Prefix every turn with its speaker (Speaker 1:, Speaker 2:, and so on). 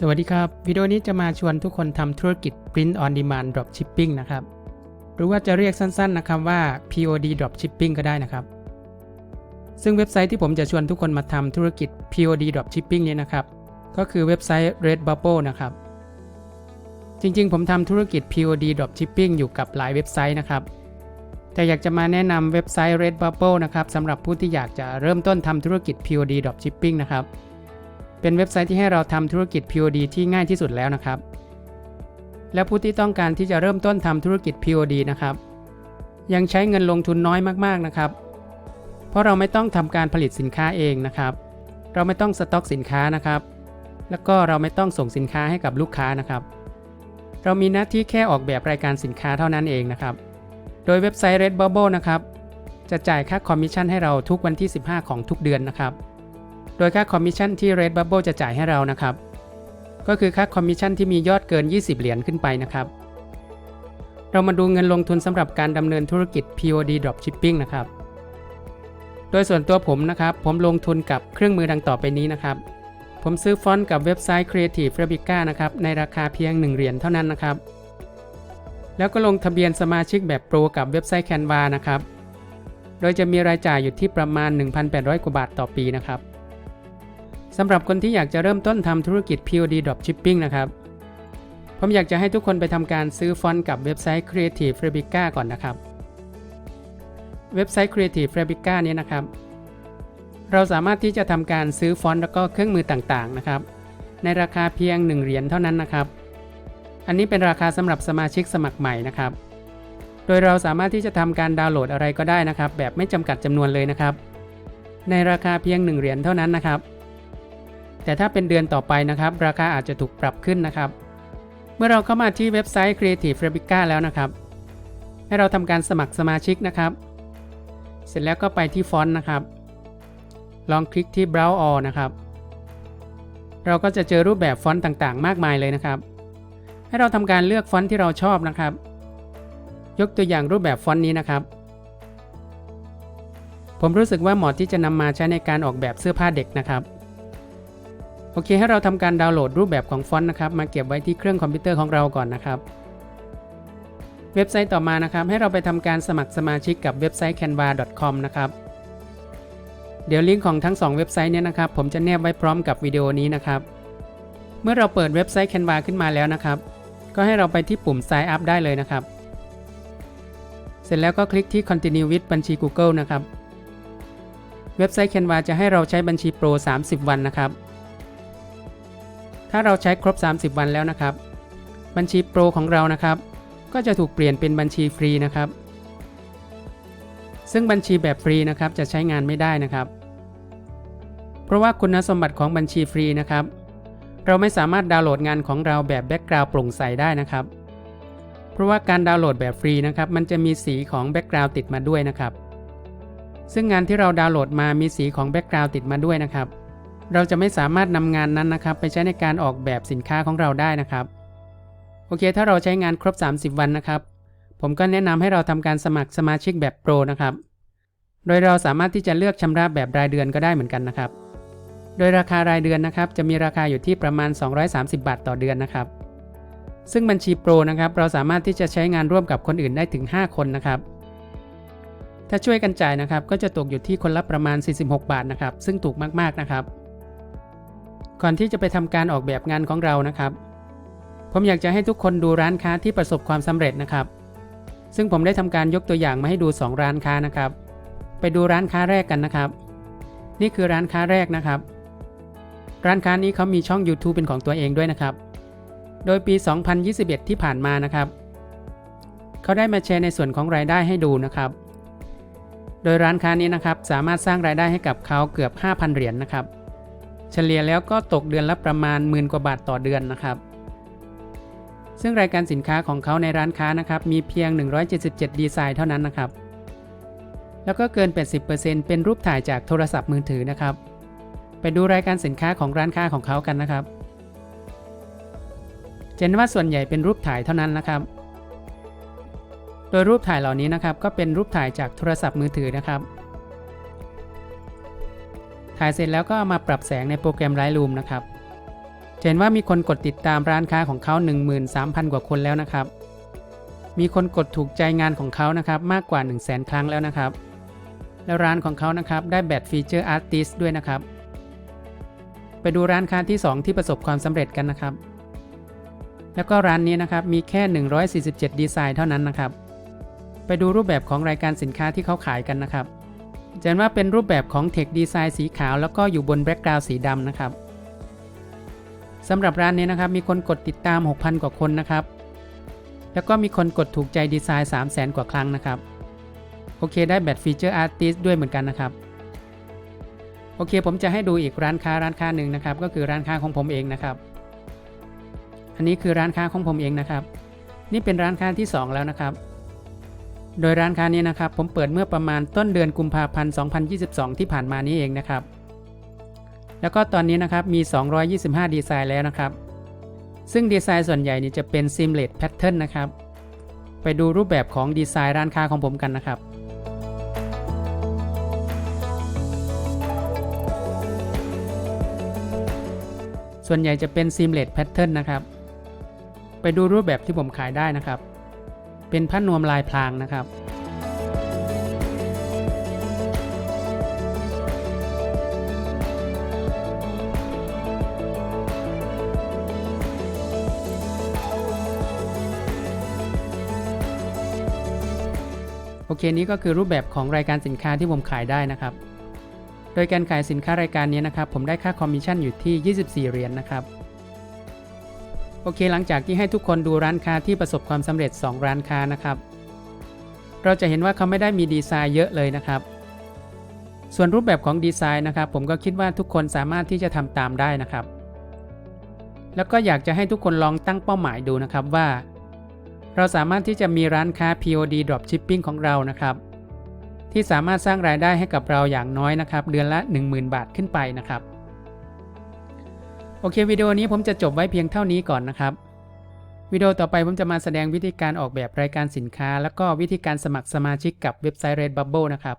Speaker 1: สวัสดีครับ วิดีโอนี้จะมาชวนทุกคนทำธุรกิจ Print on Demand Dropshipping นะครับ หรือว่าจะเรียกสั้นๆนะครับว่า POD Dropshipping ก็ได้นะครับ ซึ่งเว็บไซต์ที่ผมจะชวนทุกคนมาทำธุรกิจ POD Dropshipping นี้นะครับ ก็คือเว็บไซต์ Redbubble นะครับ จริงๆ ผมทำธุรกิจ POD Dropshipping อยู่กับหลายเว็บไซต์นะครับ แต่อยากจะมาแนะนำเว็บไซต์ Redbubble นะครับสำหรับผู้ที่อยากจะเริ่มต้นทำธุรกิจ POD Dropshipping นะครับ เป็นเว็บไซต์ที่ให้เราทำธุรกิจ POD ที่ง่ายที่สุดแล้วนะครับ และผู้ที่ต้องการที่จะเริ่มต้นทำธุรกิจ POD นะครับ ยังใช้เงินลงทุนน้อยมากๆนะครับ เพราะเราไม่ต้องทำการผลิตสินค้าเองนะครับ เราไม่ต้องสต็อกสินค้านะครับ แล้วก็เราไม่ต้องส่งสินค้าให้กับลูกค้านะครับ เรามีหน้าที่แค่ออกแบบรายการสินค้าเท่านั้นเองนะครับ โดยเว็บไซต์ Redbubble นะครับจะจ่ายค่าคอมมิชชั่นให้เราทุกวันที่ 15 ของทุกเดือนนะครับ โดยค่าคอมมิชชั่นที่ Redbubble จะจ่ายให้เรานะครับ ก็คือค่าคอมมิชชั่นที่มียอดเกิน 20 เหรียญขึ้นไปนะครับ เรามาดูเงินลงทุนสำหรับการดำเนินธุรกิจ POD Dropshipping นะครับ โดยส่วนตัวผมนะครับ ผมลงทุนกับเครื่องมือดังต่อไปนี้นะครับ ผมซื้อฟอนต์กับเว็บไซต์ Creative Fabrica นะครับ ในราคาเพียง 1 เหรียญเท่านั้นนะครับ แล้วก็ลงทะเบียนสมาชิกแบบโปรกับเว็บไซต์ Canva นะครับ โดยจะมีรายจ่ายอยู่ที่ประมาณ 1,800 กว่าบาทต่อปีนะครับ สำหรับคนที่อยากจะเริ่มต้นทำธุรกิจ POD Dropshipping นะครับ ผมอยากจะให้ทุกคนไปทำการซื้อฟอนต์กับเว็บไซต์ Creative Fabrica ก่อนนะครับ เว็บไซต์ Creative Fabrica นี้นะครับ เราสามารถที่จะทำการซื้อฟอนต์แล้วก็เครื่องมือต่างๆนะครับ ในราคาเพียง 1 เหรียญเท่านั้นนะครับ อันนี้เป็นราคาสำหรับสมาชิกสมัครใหม่นะครับ โดยเราสามารถที่จะทำการดาวน์โหลดอะไรก็ได้นะครับ แบบไม่จำกัดจำนวนเลยนะครับ ในราคาเพียง 1 เหรียญเท่านั้นนะครับ แต่ถ้าเป็นเดือนต่อไปนะครับ ราคาอาจจะถูกปรับขึ้นนะครับ เมื่อเราเข้ามาที่เว็บไซต์ Creative Fabrica แล้วนะครับ ให้เราทำการสมัครสมาชิกนะครับ เสร็จแล้วก็ไปที่ฟอนต์นะครับ ลองคลิกที่ Browse All นะครับ เราก็จะเจอรูปแบบฟอนต์ต่างๆ มากมายเลยนะครับ ให้เราทำการเลือกฟอนต์ที่เราชอบนะครับ ยกตัวอย่างรูปแบบฟอนต์นี้นะครับผมรู้สึกว่าเหมาะที่จะนำมาใช้ในการออกแบบเสื้อผ้าเด็กนะครับ โอเค ให้เราทำการดาวน์โหลดรูปแบบของฟอนต์นะครับ มาเก็บไว้ที่เครื่องคอมพิวเตอร์ของเราก่อนนะครับ เว็บไซต์ต่อมานะครับ ให้เราไปทำการสมัครสมาชิกกับเว็บไซต์ canva.com นะครับ เดี๋ยวลิงก์ของทั้ง 2 เว็บไซต์เนี่ยนะครับ ผมจะแนบไว้พร้อมกับวิดีโอนี้นะครับ เมื่อเราเปิดเว็บไซต์ Canva ขึ้นมาแล้วนะครับ ก็ให้เราไปที่ปุ่ม Sign up ได้เลยนะครับ เสร็จแล้วก็คลิกที่ Continue with บัญชี Google นะครับ เว็บไซต์ Canva จะให้เราใช้บัญชีโปร30 วันนะครับ ถ้าเราใช้ครบ 30 วันแล้วนะครับ บัญชีโปรของเรานะครับ ก็จะถูกเปลี่ยนเป็นบัญชีฟรีนะครับ ซึ่งบัญชีแบบฟรีนะครับจะใช้งานไม่ได้นะครับ เพราะว่าคุณสมบัติของบัญชีฟรีนะครับ เราไม่สามารถดาวน์โหลดงานของเราแบบแบ็กกราวด์โปร่งใสได้นะครับ เพราะว่าการดาวน์โหลดแบบฟรีนะครับมันจะมีสีของแบ็กกราวด์ติดมาด้วยนะครับ ซึ่งงานที่เราดาวน์โหลดมามีสีของแบ็กกราวด์ติดมาด้วยนะครับ เราจะไม่สามารถนำงานนั้นนะครับ ไปใช้ในการออกแบบสินค้าของเราได้นะครับ โอเค ถ้าเราใช้งานครบ 30 วันนะครับ ผมก็แนะนำให้เราทำการสมัครสมาชิกแบบโปรนะครับ โดยเราสามารถที่จะเลือกชำระแบบรายเดือนก็ได้เหมือนกันนะครับ โดยราคารายเดือนนะครับ จะมีราคาอยู่ที่ประมาณ 230 บาทต่อเดือนนะครับ ซึ่งบัญชีโปรนะครับ เราสามารถที่จะใช้งานร่วมกับคนอื่นได้ถึง 5 คนนะครับถ้าช่วยกันจ่ายนะครับก็จะตกอยู่ที่คนละประมาณ 46 บาทนะครับ ซึ่งถูกมากๆนะครับ ก่อนที่จะไปทำการออกแบบงานของเรานะครับ ผมอยากจะให้ทุกคนดูร้านค้าที่ประสบความสำเร็จนะครับ ซึ่งผมได้ทำการยกตัวอย่างมาให้ดู 2 ร้านค้านะครับ ไปดูร้านค้าแรกกันนะครับ นี่คือร้านค้าแรกนะครับ ร้านค้านี้เขามีช่อง YouTube เป็นของตัวเองด้วยนะครับ โดยปี 2021 ที่ผ่านมานะครับเขาได้มาแชร์ในส่วนของรายได้ให้ดูนะครับ โดยร้านค้านี้นะครับสามารถสร้างรายได้ให้กับเขาเกือบ 5,000 เหรียญนนะครับ เฉลี่ยแล้วก็ตกเดือนละประมาณหมื่นกว่าบาทต่อเดือนนะครับ ซึ่งรายการสินค้าของเขาในร้านค้านะครับมีเพียง 177 ดีไซน์เท่านั้นนะครับ แล้วก็เกิน 80%เป็นรูปถ่ายจากโทรศัพท์มือถือนะครับ ไปดูรายการสินค้าของร้านค้าของเขากันนะครับจะเห็นว่าส่วนใหญ่เป็นรูปถ่ายเท่านั้นนะครับ โดยรูปถ่ายเหล่านี้นะครับก็เป็นรูปถ่ายจากโทรศัพท์มือถือนะครับ ถ่ายเสร็จแล้วก็เอามาปรับแสงในโปรแกรม Lightroom นะครับเห็นว่ามีคนกดติดตามร้านค้าของเขา 13,000 กว่าคนแล้วนะครับ มีคนกดถูกใจงานของเขานะครับมากกว่า 1 0 0 0 0แครั้งแล้วนะครับ แล้วร้านของเขานะครับได้แบตฟีเจอร์อาร์ติสด้วยนะครับ ไปดูร้านค้าที่ 2 ที่ประสบความสำเร็จกันนะครับ แล้วก็ร้านนี้นะครับมีแค่ 147 ดีไซน์เท่านั้นนะครับ ไปดูรูปแบบของรายการสินค้าที่เขาขายกันนะครับ จะเห็นว่าเป็นรูปแบบของเทคดีไซน์สีขาว แล้วก็อยู่บนแบ็กกราวด์สีดำนะครับสำหรับร้านนี้นะครับมีคนกดติดตาม 6,000 กว่าคนนะครับ แล้วก็มีคนกดถูกใจดีไซน์ 300,000กว่าครั้งนะครับ โอเคได้แบตฟีเจอร์อาร์ติสด้วยเหมือนกันนะครับ โอเคผมจะให้ดูอีกร้านค้าร้านค้าหนึ่งนะครับ ก็คือร้านค้าของผมเองนะครับ อันนี้คือร้านค้าของผมเองนะครับ นี่เป็นร้านค้าที่ 2 แล้วนะครับ โดยร้านค้านี้นะครับผมเปิดเมื่อประมาณต้นเดือนกุมภาพันธ์ 2022 ที่ผ่านมานี้เองนะครับ แล้วก็ตอนนี้นะครับมี 225 ดีไซน์แล้วนะครับ ซึ่งดีไซน์ส่วนใหญ่นี่จะเป็น Seamless Pattern นะครับ ไปดูรูปแบบของดีไซน์ร้านค้าของผมกันนะครับส่วนใหญ่จะเป็น Seamless Pattern นะครับ ไปดูรูปแบบที่ผมขายได้นะครับ เป็นผ้านวมลายพรางนะครับ โอเคนี้ก็คือรูปแบบของรายการสินค้าที่ผมขายได้นะครับ โดยการขายสินค้ารายการนี้นะครับ ผมได้ค่าคอมมิชชั่นอยู่ที่ 24 เหรียญนนะครับ โอเคหลังจากที่ให้ทุกคนดูร้านค้าที่ประสบความสำเร็จ 2 ร้านค้านะครับ เราจะเห็นว่าเขาไม่ได้มีดีไซน์เยอะเลยนะครับ ส่วนรูปแบบของดีไซน์นะครับ ผมก็คิดว่าทุกคนสามารถที่จะทำตามได้นะครับ แล้วก็อยากจะให้ทุกคนลองตั้งเป้าหมายดูนะครับว่า เราสามารถที่จะมีร้านค้า POD Dropshipping ของเรานะครับ ที่สามารถสร้างรายได้ให้กับเราอย่างน้อยนะครับ เดือนละ 10,000 บาทขึ้นไปนะครับ โอเควิดีโอนี้ผมจะจบไว้เพียงเท่านี้ก่อนนะครับ วิดีโอต่อไปผมจะมาแสดงวิธีการออกแบบรายการสินค้า แล้วก็วิธีการสมัครสมาชิกกับเว็บไซต์ Redbubble นะครับ